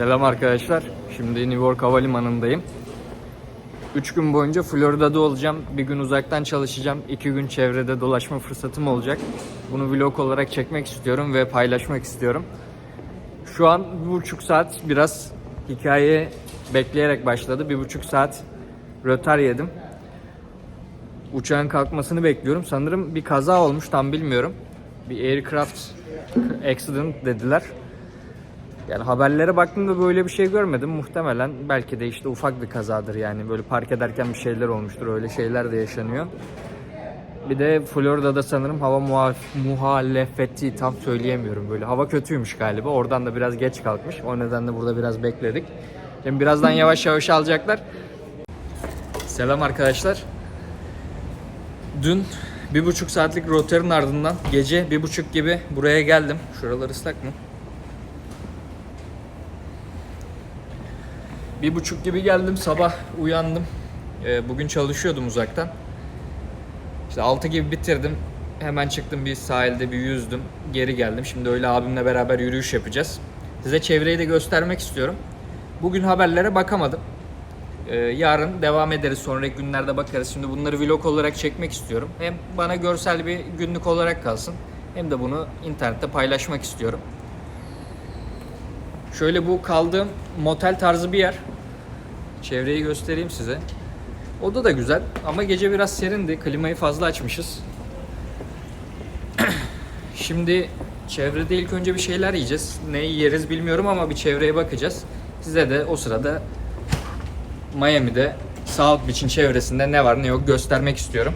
Selam arkadaşlar. Şimdi New York Havalimanı'ndayım. 3 gün boyunca Florida'da olacağım. Bir gün uzaktan çalışacağım. 2 gün çevrede dolaşma fırsatım olacak. Bunu vlog olarak çekmek istiyorum ve paylaşmak istiyorum. Şu an bir buçuk saat biraz hikaye bekleyerek başladı. Bir buçuk saat rötar yedim. Uçağın kalkmasını bekliyorum. Sanırım bir kaza olmuş tam bilmiyorum. Bir aircraft accident dediler. Yani haberlere baktığımda böyle bir şey görmedim. Muhtemelen belki de işte ufak bir kazadır yani. Böyle park ederken bir şeyler olmuştur. Öyle şeyler de yaşanıyor. Bir de Florida'da sanırım hava muhaf- muhalefeti tam söyleyemiyorum böyle. Hava kötüymüş galiba. Oradan da biraz geç kalkmış. O nedenle burada biraz bekledik. Şimdi birazdan yavaş yavaş alacaklar. Selam arkadaşlar. Dün bir buçuk saatlik rotarın ardından gece bir buçuk gibi buraya geldim. Şuralar ıslak mı? Bir buçuk gibi geldim sabah uyandım. Ee, bugün çalışıyordum uzaktan. İşte 6 gibi bitirdim. Hemen çıktım bir sahilde bir yüzdüm. Geri geldim. Şimdi öyle abimle beraber yürüyüş yapacağız. Size çevreyi de göstermek istiyorum. Bugün haberlere bakamadım. Ee, yarın devam ederiz. Sonraki günlerde bakarız. Şimdi bunları vlog olarak çekmek istiyorum. Hem bana görsel bir günlük olarak kalsın. Hem de bunu internette paylaşmak istiyorum. Şöyle bu kaldığım motel tarzı bir yer. Çevreyi göstereyim size. Oda da güzel ama gece biraz serindi. Klimayı fazla açmışız. Şimdi çevrede ilk önce bir şeyler yiyeceğiz. Ne yeriz bilmiyorum ama bir çevreye bakacağız. Size de o sırada Miami'de South Beach'in çevresinde ne var ne yok göstermek istiyorum.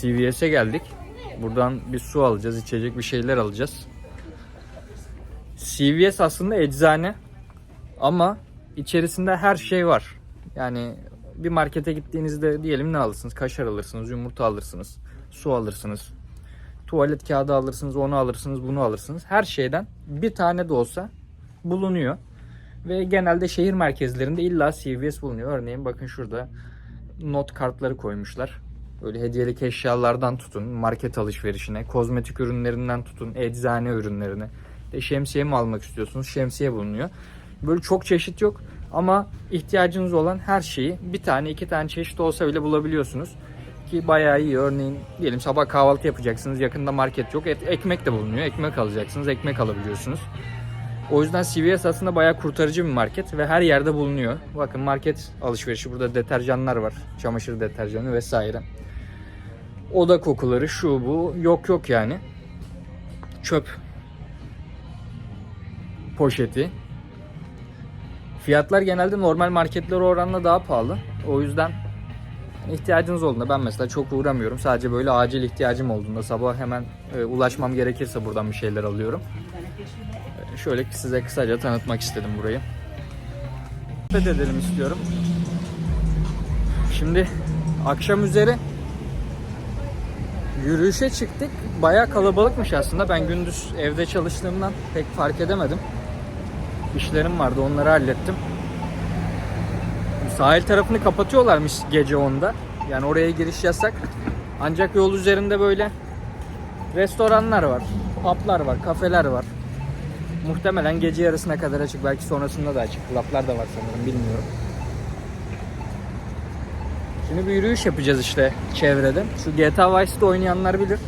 CVS'e geldik. Buradan bir su alacağız, içecek bir şeyler alacağız. CVS aslında eczane ama içerisinde her şey var. Yani bir markete gittiğinizde diyelim ne alırsınız? Kaşar alırsınız, yumurta alırsınız, su alırsınız. Tuvalet kağıdı alırsınız, onu alırsınız, bunu alırsınız. Her şeyden bir tane de olsa bulunuyor. Ve genelde şehir merkezlerinde illa CVS bulunuyor. Örneğin bakın şurada not kartları koymuşlar. Böyle hediyelik eşyalardan tutun, market alışverişine, kozmetik ürünlerinden tutun, eczane ürünlerine. De şemsiye mi almak istiyorsunuz? Şemsiye bulunuyor. Böyle çok çeşit yok ama ihtiyacınız olan her şeyi bir tane iki tane çeşit olsa bile bulabiliyorsunuz. Ki bayağı iyi. Örneğin diyelim sabah kahvaltı yapacaksınız. Yakında market yok. Et, ekmek de bulunuyor. Ekmek alacaksınız. Ekmek alabiliyorsunuz. O yüzden CVS aslında bayağı kurtarıcı bir market ve her yerde bulunuyor. Bakın market alışverişi burada deterjanlar var. Çamaşır deterjanı vesaire. Oda kokuları şu bu yok yok yani. Çöp poşeti. Fiyatlar genelde normal marketlere oranla daha pahalı. O yüzden ihtiyacınız olduğunda ben mesela çok uğramıyorum. Sadece böyle acil ihtiyacım olduğunda sabah hemen e, ulaşmam gerekirse buradan bir şeyler alıyorum. E, şöyle size kısaca tanıtmak istedim burayı. Sohbet edelim istiyorum. Şimdi akşam üzeri yürüyüşe çıktık. Bayağı kalabalıkmış aslında. Ben gündüz evde çalıştığımdan pek fark edemedim. İşlerim vardı onları hallettim. Sahil tarafını kapatıyorlarmış gece 10'da. Yani oraya giriş yasak. Ancak yol üzerinde böyle restoranlar var, publar var, kafeler var. Muhtemelen gece yarısına kadar açık. Belki sonrasında da açık. Klaplar da var sanırım bilmiyorum. Şimdi bir yürüyüş yapacağız işte çevrede. Şu GTA Vice'de oynayanlar bilir.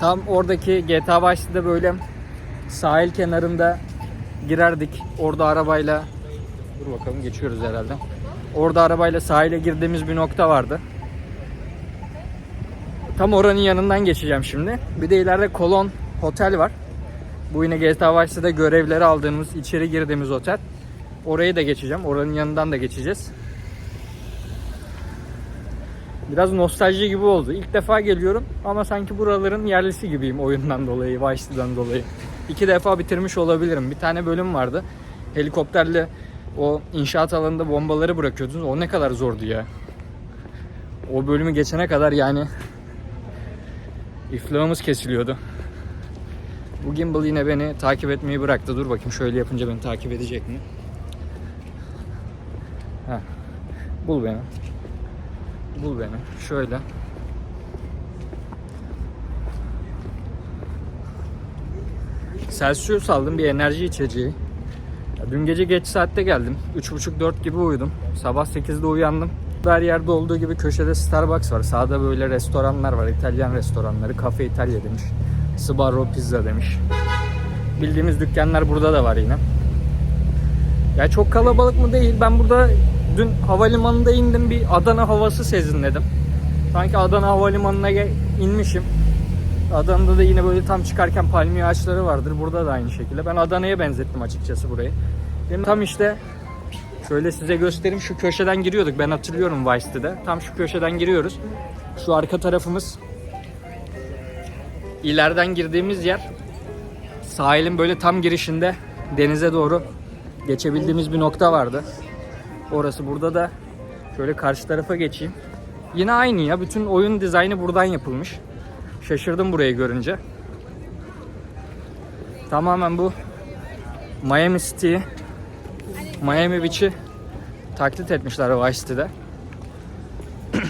Tam oradaki GTA Vice'de böyle sahil kenarında girerdik. Orada arabayla dur bakalım geçiyoruz herhalde. Orada arabayla sahile girdiğimiz bir nokta vardı. Tam oranın yanından geçeceğim şimdi. Bir de ileride Kolon Hotel var. Bu yine GTA Vice'de görevleri aldığımız, içeri girdiğimiz otel. Orayı da geçeceğim. Oranın yanından da geçeceğiz. Biraz nostalji gibi oldu. İlk defa geliyorum ama sanki buraların yerlisi gibiyim oyundan dolayı, Vice dolayı. İki defa bitirmiş olabilirim. Bir tane bölüm vardı. Helikopterle o inşaat alanında bombaları bırakıyordunuz. O ne kadar zordu ya. O bölümü geçene kadar yani iflahımız kesiliyordu. Bu gimbal yine beni takip etmeyi bıraktı. Dur bakayım şöyle yapınca beni takip edecek mi? Heh. Bul beni. Bul beni. Şöyle. Celsius aldım bir enerji içeceği. Dün gece geç saatte geldim. 3.30-4 gibi uyudum. Sabah 8'de uyandım. Her yerde olduğu gibi köşede Starbucks var. Sağda böyle restoranlar var. İtalyan restoranları. Cafe İtalya demiş. Sbarro Pizza demiş. Bildiğimiz dükkanlar burada da var yine. Ya çok kalabalık mı değil. Ben burada dün havalimanında indim bir Adana havası sezinledim. Sanki Adana havalimanına inmişim. Adana'da da yine böyle tam çıkarken palmiye ağaçları vardır. Burada da aynı şekilde. Ben Adana'ya benzettim açıkçası burayı. Benim tam işte şöyle size göstereyim. Şu köşeden giriyorduk. Ben hatırlıyorum Vice'de. Tam şu köşeden giriyoruz. Şu arka tarafımız ileriden girdiğimiz yer sahilin böyle tam girişinde denize doğru geçebildiğimiz bir nokta vardı. Orası burada da şöyle karşı tarafa geçeyim. Yine aynı ya. Bütün oyun dizaynı buradan yapılmış. Şaşırdım burayı görünce. Tamamen bu Miami City, Miami Beach'i taklit etmişler Vice City'de.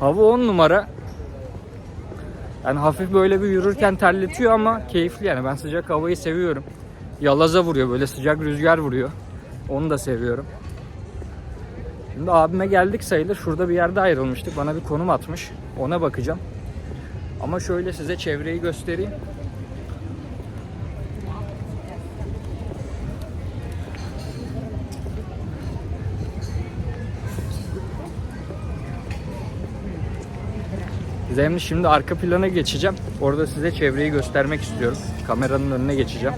Hava 10 numara. Yani hafif böyle bir yürürken terletiyor ama keyifli yani. Ben sıcak havayı seviyorum. Yalaza vuruyor böyle sıcak rüzgar vuruyor. Onu da seviyorum. Şimdi abime geldik sayılır. Şurada bir yerde ayrılmıştık. Bana bir konum atmış. Ona bakacağım. Ama şöyle size çevreyi göstereyim. Zemli şimdi arka plana geçeceğim. Orada size çevreyi göstermek istiyorum. Kameranın önüne geçeceğim.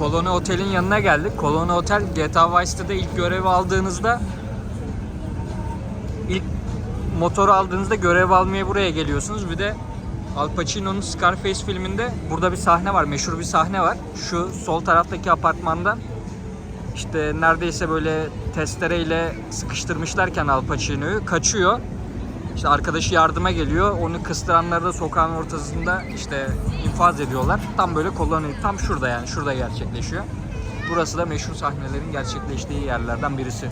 Colony Otel'in yanına geldik. Colony Otel GTA Vice City'de ilk görevi aldığınızda ilk motoru aldığınızda görev almaya buraya geliyorsunuz. Bir de Al Pacino'nun Scarface filminde burada bir sahne var. Meşhur bir sahne var. Şu sol taraftaki apartmandan işte neredeyse böyle testereyle sıkıştırmışlarken Al Pacino'yu kaçıyor. İşte arkadaşı yardıma geliyor. Onu kıstıranları da sokağın ortasında işte infaz ediyorlar. Tam böyle koloni tam şurada yani şurada gerçekleşiyor. Burası da meşhur sahnelerin gerçekleştiği yerlerden birisi.